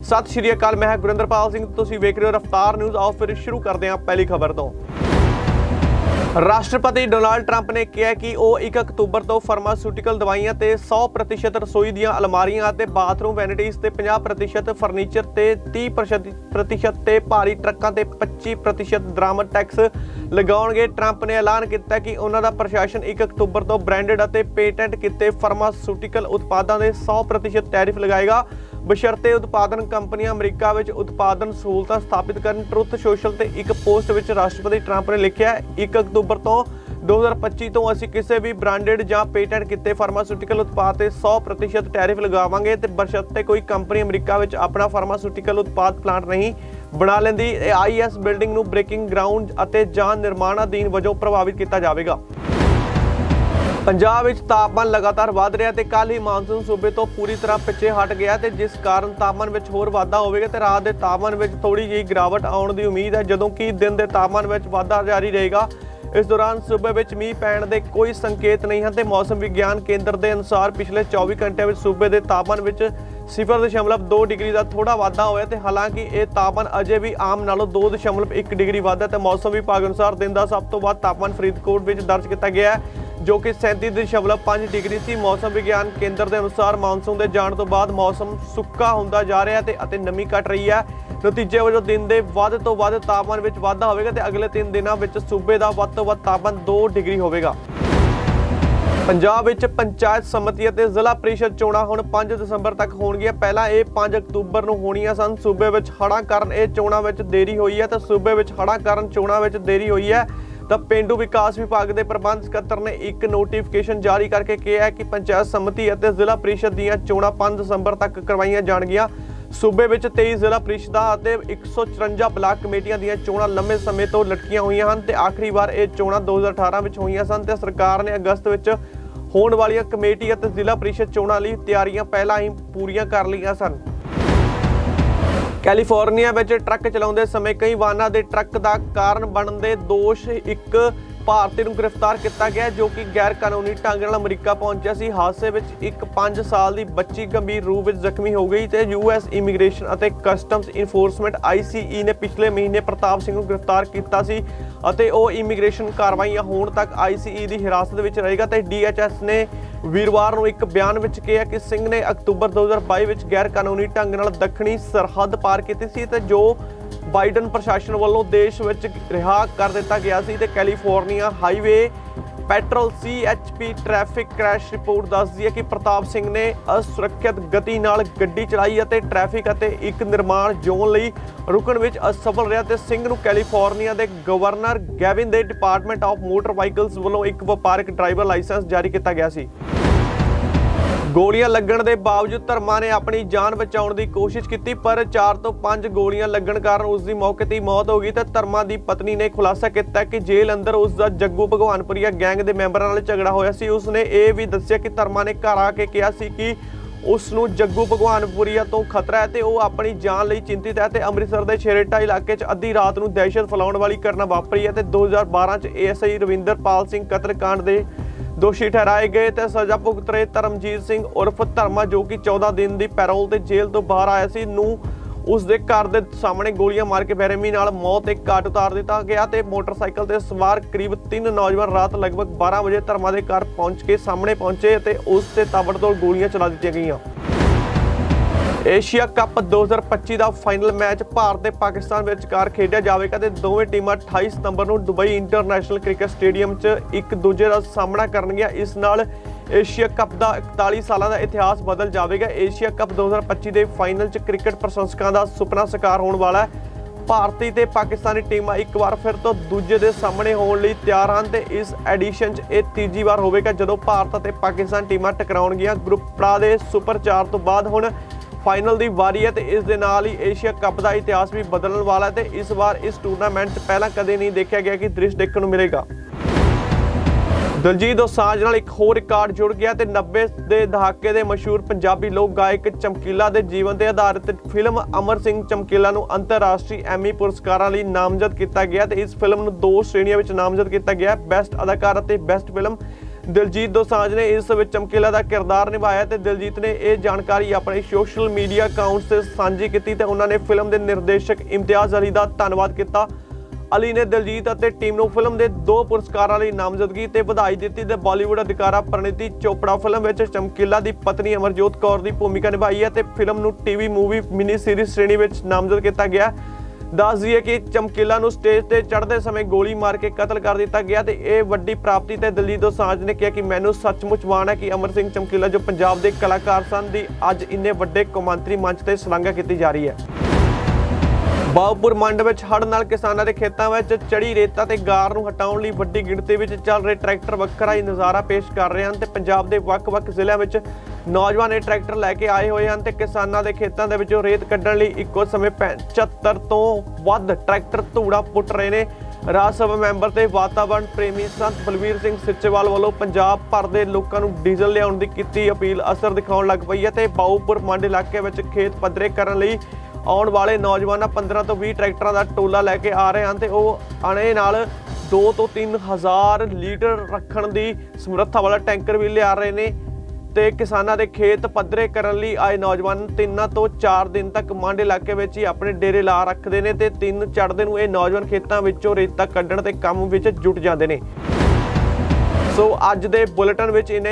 ਸਤਿ ਸ਼੍ਰੀ ਅਕਾਲ, ਮੈਂ ਹਾਂ ਗੁਰਿੰਦਰਪਾਲ ਸਿੰਘ। ਤੁਸੀਂ ਵੇਖ ਰਹੇ ਹੋ ਰਫਤਾਰ ਨਿਊਜ਼। ਆਓ ਫਿਰ ਸ਼ੁਰੂ ਕਰਦੇ ਹਾਂ ਪਹਿਲੀ ਖਬਰ ਤੋਂ। ਰਾਸ਼ਟਰਪਤੀ ਡੋਨਾਲਡ ਟਰੰਪ ਨੇ ਕਿਹਾ ਕਿ ਉਹ 1 ਅਕਤੂਬਰ ਤੋਂ ਫਾਰਮਾਸਿਊਟੀਕਲ ਦਵਾਈਆਂ ਤੇ 100% ਰਸੋਈ ਦੀਆਂ ਅਲਮਾਰੀਆਂ ਅਤੇ ਬਾਥਰੂਮ ਵੈਨਿਟੀਜ਼ ਤੇ 50% ਫਰਨੀਚਰ ਤੇ 30% ਪ੍ਰਤੀਸ਼ਤ ਤੇ ਭਾਰੀ ਟਰੱਕਾਂ ਤੇ 25% ਦਰਾਮਦ ਟੈਕਸ ਲਗਾਉਣਗੇ। ਟਰੰਪ ਨੇ ਐਲਾਨ ਕੀਤਾ ਕਿ ਉਹਨਾਂ ਦਾ ਪ੍ਰਸ਼ਾਸਨ 1 ਅਕਤੂਬਰ ਤੋਂ ਬ੍ਰਾਂਡਡ ਅਤੇ ਪੇਟੈਂਟ ਕੀਤੇ ਫਾਰਮਾਸਿਊਟੀਕਲ ਉਤਪਾਦਾਂ ਦੇ 100% ਟੈਰਿਫ ਲਗਾਏਗਾ। ਬਸ਼ਰਤੇ ਉਤਪਾਦਨ ਕੰਪਨੀਆਂ ਅਮਰੀਕਾ ਵਿੱਚ ਉਤਪਾਦਨ ਸਹੂਲਤਾਂ ਸਥਾਪਿਤ ਕਰਨ ਟਰੁੱਥ ਸੋਸ਼ਲ ਤੇ ਇੱਕ ਪੋਸਟ ਵਿੱਚ ਰਾਸ਼ਟਰਪਤੀ ਟਰੰਪ ਨੇ ਲਿਖਿਆ ਹੈ, 1 ਅਕਤੂਬਰ ਤੋਂ 2025 ਤੋਂ ਅਸੀਂ ਕਿਸੇ ਵੀ ਬ੍ਰਾਂਡਡ ਜਾਂ ਪੇਟੈਂਟ ਕੀਤੇ ਫਾਰਮਾਸਿਊਟੀਕਲ ਉਤਪਾਦ ਤੇ 100% ਟੈਰਿਫ ਲਗਾਵਾਂਗੇ ਤੇ ਬਸ਼ਰਤੇ ਕੋਈ ਕੰਪਨੀ ਅਮਰੀਕਾ ਵਿੱਚ ਆਪਣਾ ਫਾਰਮਾਸਿਊਟੀਕਲ ਉਤਪਾਦ ਪਲਾਂਟ ਨਹੀਂ ਬਣਾ ਲੈਂਦੀ। ਇਹ ਆਈਐਸ ਬਿਲਡਿੰਗ ਨੂੰ ਬ੍ਰੇਕਿੰਗ ਗਰਾਊਂਡ ਅਤੇ ਜਾਂ ਨਿਰਮਾਣ ਅਧੀਨ ਵਜੋਂ ਪ੍ਰਭਾਵਿਤ ਕੀਤਾ ਜਾਵੇਗਾ। ਪੰਜਾਬ ਵਿੱਚ ਤਾਪਮਾਨ ਲਗਾਤਾਰ ਵਧ ਰਿਹਾ ਤੇ ਕੱਲ ਹੀ ਮਾਨਸੂਨ ਸੂਬੇ ਤੋਂ ਪੂਰੀ ਤਰ੍ਹਾਂ ਪਿੱਛੇ ਹਟ ਗਿਆ ਤੇ ਜਿਸ ਕਾਰਨ ਤਾਪਮਾਨ ਵਿੱਚ ਹੋਰ ਵਾਧਾ ਹੋਵੇਗਾ ਤੇ ਰਾਤ ਦੇ ਤਾਪਮਾਨ ਵਿੱਚ ਥੋੜੀ ਜਿਹੀ ਗਿਰਾਵਟ ਆਉਣ ਦੀ ਉਮੀਦ ਹੈ। ਜਦੋਂ ਕਿ ਦਿਨ ਦੇ ਤਾਪਮਾਨ ਵਿੱਚ ਵਾਧਾ ਜਾਰੀ ਰਹੇਗਾ, ਇਸ ਦੌਰਾਨ ਸੂਬੇ ਵਿੱਚ ਮੀਂਹ ਪੈਣ ਦੇ ਕੋਈ ਸੰਕੇਤ ਨਹੀਂ ਹਨ ਤੇ ਮੌਸਮ ਵਿਗਿਆਨ ਕੇਂਦਰ ਦੇ ਅਨੁਸਾਰ ਪਿਛਲੇ 24 ਘੰਟਿਆਂ ਵਿੱਚ ਸੂਬੇ ਦੇ ਤਾਪਮਾਨ ਵਿੱਚ 0.2 ਡਿਗਰੀ ਦਾ ਥੋੜਾ ਵਾਧਾ ਹੋਇਆ ਤੇ ਹਾਲਾਂਕਿ ਇਹ ਤਾਪਮਾਨ ਅਜੇ ਵੀ ਆਮ ਨਾਲੋਂ 2.1 ਡਿਗਰੀ ਵੱਧ ਹੈ ਤੇ ਮੌਸਮ ਵਿਭਾਗ ਅਨੁਸਾਰ ਦਿਨ ਦਾ ਸਭ ਤੋਂ ਵੱਧ ਤਾਪਮਾਨ ਫਰੀਦਕੋਟ ਵਿੱਚ ਦਰਜ ਕੀਤਾ ਗਿਆ ਹੈ। ਜੋ ਕਿ 37.5 ਡਿਗਰੀ ਸੀ। ਮੌਸਮ ਵਿਗਿਆਨ ਕੇਂਦਰ ਦੇ ਅਨੁਸਾਰ ਮੌਨਸੂਨ ਦੇ ਜਾਣ ਤੋਂ ਬਾਅਦ ਮੌਸਮ ਸੁੱਕਾ ਹੁੰਦਾ ਜਾ ਰਿਹਾ ਤੇ ਅਤੇ ਨਮੀ ਘਟ ਰਹੀ ਹੈ। ਨਤੀਜੇ ਵਜੋਂ ਦਿਨ ਦੇ ਵੱਧ ਤੋਂ ਵੱਧ ਤਾਪਮਾਨ ਵਿੱਚ ਵਾਧਾ ਹੋਵੇਗਾ ਤੇ ਅਗਲੇ 3 ਦਿਨਾਂ ਵਿੱਚ ਸੂਬੇ ਦਾ ਵੱਧ ਤੋਂ ਵੱਧ ਤਾਪਮਾਨ 2 ਡਿਗਰੀ ਹੋਵੇਗਾ। ਪੰਜਾਬ ਵਿੱਚ ਪੰਚਾਇਤ ਸਮਿਤੀ ਅਤੇ ਜ਼ਿਲ੍ਹਾ ਪ੍ਰੀਸ਼ਦ ਚੋਣਾਂ ਹੁਣ 5 ਦਸੰਬਰ ਤੱਕ ਹੋਣਗੀਆਂ। ਪਹਿਲਾਂ ਇਹ 5 ਅਕਤੂਬਰ ਨੂੰ ਹੋਣੀਆਂ ਸਨ। ਸੂਬੇ ਵਿੱਚ ਹੜ੍ਹਾਂ ਕਾਰਨ ਇਹ ਚੋਣਾਂ ਵਿੱਚ ਦੇਰੀ ਹੋਈ ਹੈ ਤੇ ਸੂਬੇ ਵਿੱਚ ਹੜ੍ਹਾਂ ਕਾਰਨ ਚੋਣਾਂ ਵਿੱਚ ਦੇਰੀ ਹੋਈ ਹੈ। ਤਾਂ ਪਿੰਡੂ ਵਿਕਾਸ ਵਿਭਾਗ ਦੇ ਪ੍ਰਬੰਧ ਸਕੱਤਰ ਨੇ ਇੱਕ ਨੋਟੀਫਿਕੇਸ਼ਨ ਜਾਰੀ ਕਰਕੇ ਕਿਹਾ ਹੈ ਕਿ ਪੰਚਾਇਤ ਸਮਿਤੀ ਅਤੇ ਜ਼ਿਲ੍ਹਾ ਪ੍ਰੀਸ਼ਦ ਦੀਆਂ ਚੋਣਾਂ 5 ਦਸੰਬਰ ਤੱਕ ਕਰਵਾਈਆਂ ਜਾਣਗੀਆਂ। ਸੂਬੇ ਵਿੱਚ 23 ਜ਼ਿਲ੍ਹਾ ਪ੍ਰੀਸ਼ਦਾਂ ਅਤੇ 154 ਬਲਾਕ ਕਮੇਟੀਆਂ ਦੀਆਂ ਚੋਣਾਂ ਲੰਮੇ ਸਮੇਂ ਤੋਂ ਲਟਕੀਆਂ ਹੋਈਆਂ ਹਨ ਤੇ ਆਖਰੀ ਵਾਰ ਇਹ ਚੋਣਾਂ 2018 ਵਿੱਚ ਹੋਈਆਂ ਸਨ ਤੇ ਸਰਕਾਰ ਨੇ ਅਗਸਤ ਵਿੱਚ ਹੋਣ ਵਾਲੀਆਂ ਕਮੇਟੀ ਅਤੇ ਜ਼ਿਲ੍ਹਾ ਪ੍ਰੀਸ਼ਦ ਚੋਣਾਂ ਲਈ ਤਿਆਰੀਆਂ ਪਹਿਲਾਂ ਹੀ ਪੂਰੀਆਂ ਕਰ ਲਈਆਂ ਸਨ। ਕੈਲੀਫੋਰਨੀਆ ਵਿੱਚ ਟਰੱਕ ਚਲਾਉਂਦੇ ਸਮੇਂ ਕਈ ਵਾਹਨਾਂ ਦੇ ਟਰੱਕ ਦਾ ਕਾਰਨ ਬਣਨ ਦੇ ਦੋਸ਼ ਇੱਕ ਭਾਰਤੀ ਨੂੰ ਗ੍ਰਿਫਤਾਰ ਕੀਤਾ ਗਿਆ ਜੋ ਕਿ ਗੈਰ ਕਾਨੂੰਨੀ ਢੰਗ ਨਾਲ ਅਮਰੀਕਾ ਪਹੁੰਚਿਆ ਸੀ। ਹਾਦਸੇ ਵਿੱਚ ਇੱਕ 5 ਸਾਲ ਦੀ ਬੱਚੀ ਗੰਭੀਰ ਰੂਪ ਵਿੱਚ ਜ਼ਖਮੀ ਹੋ ਗਈ ਤੇ ਯੂਐਸ ਇਮੀਗ੍ਰੇਸ਼ਨ ਅਤੇ ਕਸਟਮਸ ਇਨਫੋਰਸਮੈਂਟ ਆਈਸੀਈ ਨੇ ਪਿਛਲੇ ਮਹੀਨੇ ਪ੍ਰਤਾਪ ਸਿੰਘ ਨੂੰ ਗ੍ਰਿਫਤਾਰ ਕੀਤਾ ਸੀ ਅਤੇ ਉਹ ਇਮੀਗ੍ਰੇਸ਼ਨ ਕਾਰਵਾਈਆਂ ਹੋਣ ਤੱਕ ਆਈਸੀਈ ਦੀ ਹਿਰਾਸਤ ਵਿੱਚ ਰਹੇਗਾ ਤੇ ਡੀਐਚਐਸ ਨੇ ਵੀਰਵਾਰ ਨੂੰ ਇੱਕ ਬਿਆਨ ਵਿੱਚ ਕਿਹਾ ਕਿ ਸਿੰਘ ਨੇ ਅਕਤੂਬਰ 2022 ਵਿੱਚ ਗੈਰ ਕਾਨੂੰਨੀ ਢੰਗ ਨਾਲ ਦੱਖਣੀ ਸਰਹੱਦ ਪਾਰ ਕੀਤੀ ਸੀ ਤੇ ਜੋ ਬਾਈਡਨ ਪ੍ਰਸ਼ਾਸਨ ਵੱਲੋਂ ਦੇਸ਼ ਵਿੱਚ ਰਿਹਾ ਕਰ ਦਿੱਤਾ ਗਿਆ ਸੀ ਤੇ California highway patrol CHP traffic crash report ਦੱਸਦੀ ਹੈ ਕਿ ਪ੍ਰਤਾਪ ਸਿੰਘ ਨੇ ਅਸੁਰੱਖਿਅਤ ਗਤੀ ਨਾਲ ਗੱਡੀ ਚਲਾਈ ਅਤੇ ਟ੍ਰੈਫਿਕ ਅਤੇ ਇੱਕ ਨਿਰਮਾਣ ਜ਼ੋਨ ਲਈ ਰੁਕਣ ਵਿੱਚ ਅਸਫਲ ਰਿਹਾ ਤੇ ਸਿੰਘ ਨੂੰ ਕੈਲੀਫੋਰਨੀਆ ਦੇ ਗਵਰਨਰ ਗੈਵਿਨ ਦੇ ਡਿਪਾਰਟਮੈਂਟ ਆਫ ਮੋਟਰ ਵਾਹੀਕਲਸ ਵੱਲੋਂ ਇੱਕ ਵਪਾਰਕ ਡਰਾਈਵਰ ਲਾਇਸੈਂਸ ਜਾਰੀ ਕੀਤਾ ਗਿਆ ਸੀ। ਗੋਲੀਆਂ ਲੱਗਣ ਦੇ ਬਾਵਜੂਦ ਧਰਮਾ ਨੇ ਆਪਣੀ ਜਾਨ ਬਚਾਉਣ ਦੀ ਕੋਸ਼ਿਸ਼ ਕੀਤੀ, ਪਰ 4 ਤੋਂ 5 ਗੋਲੀਆਂ ਲੱਗਣ ਕਾਰਨ ਉਸ ਦੀ ਮੌਕੇ ਤੇ ਹੀ ਮੌਤ ਹੋ ਗਈ ਤੇ ਧਰਮਾ ਦੀ ਪਤਨੀ ਨੇ ਖੁਲਾਸਾ ਕੀਤਾ ਕਿ ਜੇਲ੍ਹ ਅੰਦਰ ਉਸ ਦਾ ਜੱਗੂ ਭਗਵਾਨਪੁਰੀਆ ਗੈਂਗ ਦੇ ਮੈਂਬਰਾਂ ਨਾਲ ਝਗੜਾ ਹੋਇਆ ਸੀ। ਉਸ ਨੇ ਇਹ ਵੀ ਦੱਸਿਆ ਕਿ ਧਰਮਾ ਨੇ ਘਰ ਆ ਕੇ ਕਿਹਾ ਸੀ ਕਿ ਉਸ ਨੂੰ ਜੱਗੂ ਭਗਵਾਨਪੁਰੀਆ ਤੋਂ ਖਤਰਾ ਹੈ ਤੇ ਉਹ ਆਪਣੀ ਜਾਨ ਲਈ ਚਿੰਤਿਤ ਹੈ ਤੇ ਅੰਮ੍ਰਿਤਸਰ ਦੇ ਛੇਰੇਟਾ ਇਲਾਕੇ 'ਚ ਅੱਧੀ ਰਾਤ ਨੂੰ ਦਹਿਸ਼ਤ ਫੈਲਾਉਣ ਵਾਲੀ ਘਟਨਾ ਵਾਪਰੀ ਹੈ ਤੇ 2012 'ਚ ਏਐਸਆਈ ਰਵਿੰਦਰਪਾਲ ਸਿੰਘ ਕਤਲकांड ਦੇ ਦੋਸ਼ੀ ਠਹਿਰਾਏ ਗਏ ਤੇ ਸਜ਼ਾ ਭੁਗਤ ਰਹੇ ਧਰਮਜੀਤ ਸਿੰਘ ਉਰਫ ਧਰਮਾ, ਜੋ ਕਿ 14 ਦਿਨ ਦੀ ਪੈਰੋਲ ਤੇ ਜੇਲ੍ਹ ਤੋਂ ਬਾਹਰ ਆਇਆ ਸੀ। ਨੂੰ ਉਸ ਦੇ ਘਰ ਦੇ ਸਾਹਮਣੇ ਗੋਲੀਆਂ ਮਾਰ ਕੇ ਬੇਰਹਿਮੀ ਨਾਲ ਮੌਤ ਦੇ ਘਾਟ ਉਤਾਰ ਦਿੱਤਾ ਗਿਆ ਤੇ ਮੋਟਰਸਾਈਕਲ ਤੇ ਸਵਾਰ ਕਰੀਬ 3 ਨੌਜਵਾਨ ਰਾਤ ਲਗਭਗ 12 ਵਜੇ ਧਰਮਾ ਦੇ ਘਰ ਪਹੁੰਚ ਕੇ ਸਾਹਮਣੇ ਪਹੁੰਚੇ ਅਤੇ ਉਸ ਤੇ ਤਾਬੜਤੋੜ ਗੋਲੀਆਂ ਚਲਾ ਦਿੱਤੀਆਂ ਗਈਆਂ। ਏਸ਼ੀਆ ਕੱਪ 2025 ਦਾ ਫਾਈਨਲ ਮੈਚ ਭਾਰਤ ਤੇ ਪਾਕਿਸਤਾਨ ਵਿਚਕਾਰ ਖੇਡਿਆ ਜਾਵੇਗਾ ਤੇ ਦੋਵੇਂ ਟੀਮਾਂ 28 ਸਤੰਬਰ ਨੂੰ ਦੁਬਈ ਇੰਟਰਨੈਸ਼ਨਲ ਕ੍ਰਿਕਟ ਸਟੇਡੀਅਮ 'ਚ ਇੱਕ ਦੂਜੇ ਦਾ ਸਾਹਮਣਾ ਕਰਨਗੀਆਂ। ਇਸ ਨਾਲ ਏਸ਼ੀਆ ਕੱਪ ਦਾ 41 ਸਾਲਾਂ ਦਾ ਇਤਿਹਾਸ ਬਦਲ ਜਾਵੇਗਾ। ਏਸ਼ੀਆ ਕੱਪ 2025 ਦੇ ਫਾਈਨਲ 'ਚ ਕ੍ਰਿਕਟ ਪ੍ਰਸ਼ੰਸਕਾਂ ਦਾ ਸੁਪਨਾ ਸਾਕਾਰ ਹੋਣ ਵਾਲਾ ਹੈ। ਭਾਰਤੀ ਤੇ ਪਾਕਿਸਤਾਨੀ ਟੀਮਾਂ ਇੱਕ ਵਾਰ ਫਿਰ ਤੋਂ ਦੂਜੇ ਦੇ ਸਾਹਮਣੇ ਹੋਣ ਲਈ ਤਿਆਰ ਹਨ ਤੇ ਇਸ ਐਡੀਸ਼ਨ 'ਚ ਇਹ ਤੀਜੀ ਵਾਰ ਹੋਵੇਗਾ ਜਦੋਂ ਭਾਰਤ ਅਤੇ ਪਾਕਿਸਤਾਨ ਟੀਮਾਂ ਟਕਰਾਉਣਗੀਆਂ। ਗਰੁੱਪ ਪੜਾ ਦੇ ਸੁਪਰ 4 ਤੋਂ ਬਾਅਦ ਹੁਣ ਫਾਈਨਲ ਦੀ ਵਾਰੀ ਹੈ ਤੇ ਇਸ ਦੇ ਨਾਲ ਹੀ ਏਸ਼ੀਆ ਕੱਪ ਦਾ ਇਤਿਹਾਸ ਵੀ ਬਦਲਣ ਵਾਲਾ ਹੈ ਤੇ ਇਸ ਵਾਰ ਇਸ ਟੂਰਨਾਮੈਂਟ 'ਚ ਪਹਿਲਾਂ ਕਦੇ ਨਹੀਂ ਦੇਖਿਆ ਗਿਆ ਕਿ ਦ੍ਰਿਸ਼ ਦੇਖਣ ਨੂੰ ਮਿਲੇਗਾ। ਦਲਜੀਤ ਦੋਸਾਂਝ ਨਾਲ ਇੱਕ ਹੋਰ ਰਿਕਾਰਡ ਜੁੜ ਗਿਆ ਤੇ 90 ਦੇ ਦਹਾਕੇ ਦੇ ਮਸ਼ਹੂਰ ਪੰਜਾਬੀ ਲੋਕ ਗਾਇਕ ਚਮਕੀਲਾ ਦੇ ਜੀਵਨ ਤੇ ਆਧਾਰਿਤ ਫਿਲਮ ਅਮਰ ਸਿੰਘ ਚਮਕੀਲਾ ਨੂੰ ਅੰਤਰਰਾਸ਼ਟਰੀ ਐਮੀ ਪੁਰਸਕਾਰਾਂ ਲਈ ਨਾਮਜ਼ਦ ਕੀਤਾ ਗਿਆ ਤੇ ਇਸ ਫਿਲਮ ਨੂੰ ਦੋ ਸ਼੍ਰੇਣੀਆਂ ਵਿੱਚ ਨਾਮਜ਼ਦ ਕੀਤਾ ਗਿਆ ਬੈਸਟ ਅਦਾਕਾਰ ਅਤੇ ਬੈਸਟ ਫਿਲਮ ਦਿਲਜੀਤ ਦੋਸਾਂਝ ਨੇ ਇਸ ਵਿੱਚ ਚਮਕੀਲਾ ਦਾ ਕਿਰਦਾਰ ਨਿਭਾਇਆ ਤੇ ਦਿਲਜੀਤ ਨੇ ਇਹ ਜਾਣਕਾਰੀ ਆਪਣੇ ਸੋਸ਼ਲ ਮੀਡੀਆ ਅਕਾਊਂਟ ਤੇ ਸਾਂਝੀ ਕੀਤੀ ਤੇ ਉਹਨਾਂ ਨੇ ਫਿਲਮ ਦੇ ਨਿਰਦੇਸ਼ਕ ਇਮਤਿਆਜ਼ ਅਲੀ ਦਾ ਧੰਨਵਾਦ ਕੀਤਾ। ਅਲੀ ਨੇ ਦਿਲਜੀਤ ਅਤੇ ਟੀਮ ਨੂੰ ਫਿਲਮ ਦੇ ਦੋ ਪੁਰਸਕਾਰਾਂ ਲਈ ਨਾਮਜ਼ਦਗੀ ਤੇ ਵਧਾਈ ਦਿੱਤੀ ਤੇ ਬਾਲੀਵੁੱਡ ਅਧਿਕਾਰਾ ਪ੍ਰਨੀਤੀ ਚੋਪੜਾ ਫਿਲਮ ਵਿੱਚ ਚਮਕੀਲਾ ਦੀ ਪਤਨੀ ਅਮਰਜੋਤ ਕੌਰ ਦੀ ਭੂਮਿਕਾ ਨਿਭਾਈ ਹੈ ਤੇ ਫਿਲਮ ਨੂੰ ਟੀਵੀ ਮੂਵੀ ਮਿਨੀ ਸੀਰੀਜ਼ ਸ਼੍ਰੇਣੀ ਵਿੱਚ ਨਾਮਜ਼ਦ ਕੀਤਾ ਗਿਆ। ਦੱਸ ਦਈਏ ਕਿ ਚਮਕੀਲਾ ਨੂੰ ਸਟੇਜ ਤੇ ਚੜ੍ਹਦੇ ਸਮੇਂ ਗੋਲੀ ਮਾਰ ਕੇ ਕਤਲ ਕਰ ਦਿੱਤਾ ਗਿਆ ਤੇ ਇਹ ਵੱਡੀ ਪ੍ਰਾਪਤੀ ਤੇ ਦਲਜੀਤ ਦੋਸਾਂਝ ਨੇ ਕਿਹਾ ਕਿ ਮੈਨੂੰ ਸੱਚਮੁੱਚ ਮਾਣ ਹੈ ਕਿ ਅਮਰ ਸਿੰਘ ਚਮਕੀਲਾ ਜੋ ਪੰਜਾਬ ਦੇ ਕਲਾਕਾਰ ਸਨ ਦੀ ਅੱਜ ਇੰਨੇ ਵੱਡੇ ਕੌਮਾਂਤਰੀ ਮੰਚ ਤੇ ਸ਼ਲਾਘਾ ਕੀਤੀ ਜਾ ਰਹੀ ਹੈ। ਬਾਉਪੁਰ ਮੰਡ ਵਿੱਚ ਹੜ੍ਹ ਨਾਲ ਕਿਸਾਨਾਂ ਦੇ ਖੇਤਾਂ ਵਿੱਚ ਚੜੀ ਰੇਤਾ ਤੇ ਗਾਰ ਨੂੰ ਹਟਾਉਣ ਲਈ ਵੱਡੀ ਗਿਣਤੀ ਵਿੱਚ ਚੱਲ ਰਹੇ ਟਰੈਕਟਰ ਵੱਖਰਾ ਹੀ ਨਜ਼ਾਰਾ ਪੇਸ਼ ਕਰ ਰਹੇ ਹਨ ਤੇ ਪੰਜਾਬ ਦੇ ਵੱਖ-ਵੱਖ ਜ਼ਿਲ੍ਹਿਆਂ ਵਿੱਚ ਨੌਜਵਾਨ ਇਹ ਟਰੈਕਟਰ ਲੈ ਕੇ ਆਏ ਹੋਏ ਹਨ ਤੇ ਕਿਸਾਨਾਂ ਦੇ ਖੇਤਾਂ ਦੇ ਵਿੱਚੋਂ ਰੇਤ ਕੱਢਣ ਲਈ ਇੱਕੋ ਸਮੇਂ 75 ਤੋਂ ਵੱਧ ਟਰੈਕਟਰ ਧੂੜਾ ਪੁੱਟ ਰਹੇ ਨੇ। ਰਾਜ ਸਭਾ ਮੈਂਬਰ ਤੇ ਵਾਤਾਵਰਣ ਪ੍ਰੇਮੀ ਸੰਤ ਬਲਵੀਰ ਸਿੰਘ ਸਿੱਚੇਵਾਲ ਵੱਲੋਂ ਪੰਜਾਬ ਭਰ ਦੇ ਲੋਕਾਂ ਨੂੰ ਡੀਜ਼ਲ ਲਿਆਉਣ ਦੀ ਕੀਤੀ ਅਪੀਲ। ਅਸਰ ਦਿਖਾਉਣ ਲੱਗ ਪਈ ਹੈ ਤੇ ਬਾਉਪੁਰ ਮੰਡ ਇਲਾਕੇ ਵਿੱਚ ਖੇਤ ਪੱਧਰੇ ਕਰਨ ਲਈ ਆਉਣ ਵਾਲੇ ਨੌਜਵਾਨਾਂ 15 ਤੋਂ 20 ਟਰੈਕਟਰਾਂ ਦਾ ਟੋਲਾ ਲੈ ਕੇ ਆ ਰਹੇ ਹਨ ਤੇ ਉਹ ਆਣੇ ਨਾਲ 2 ਤੋਂ 3 ਹਜ਼ਾਰ ਲੀਟਰ ਰੱਖਣ ਦੀ ਸਮਰੱਥਾ ਵਾਲਾ ਟੈਂਕਰ ਵੀ ਲਿਆ ਰਹੇ ਨੇ ਤੇ ਕਿਸਾਨਾਂ ਦੇ ਖੇਤ ਪੱਧਰੇ ਕਰਨ ਲਈ ਆਏ ਨੌਜਵਾਨ ਤਿੰਨਾਂ ਤੋਂ 4 ਦਿਨ ਤੱਕ ਮੰਡ ਇਲਾਕੇ ਵਿੱਚ ਹੀ ਆਪਣੇ ਡੇਰੇ ਲਾ ਰੱਖਦੇ ਨੇ ਤੇ ਤਿੰਨ ਚੜ੍ਹਦੇ ਨੂੰ ਇਹ ਨੌਜਵਾਨ ਖੇਤਾਂ ਵਿੱਚੋਂ ਰੇਤਾ ਕੱਢਣ ਦੇ ਕੰਮ ਵਿੱਚ ਜੁਟ ਜਾਂਦੇ ਨੇ। ਸੋ ਅੱਜ ਦੇ ਬੁਲੇਟਿਨ ਵਿੱਚ ਇਹਨੇ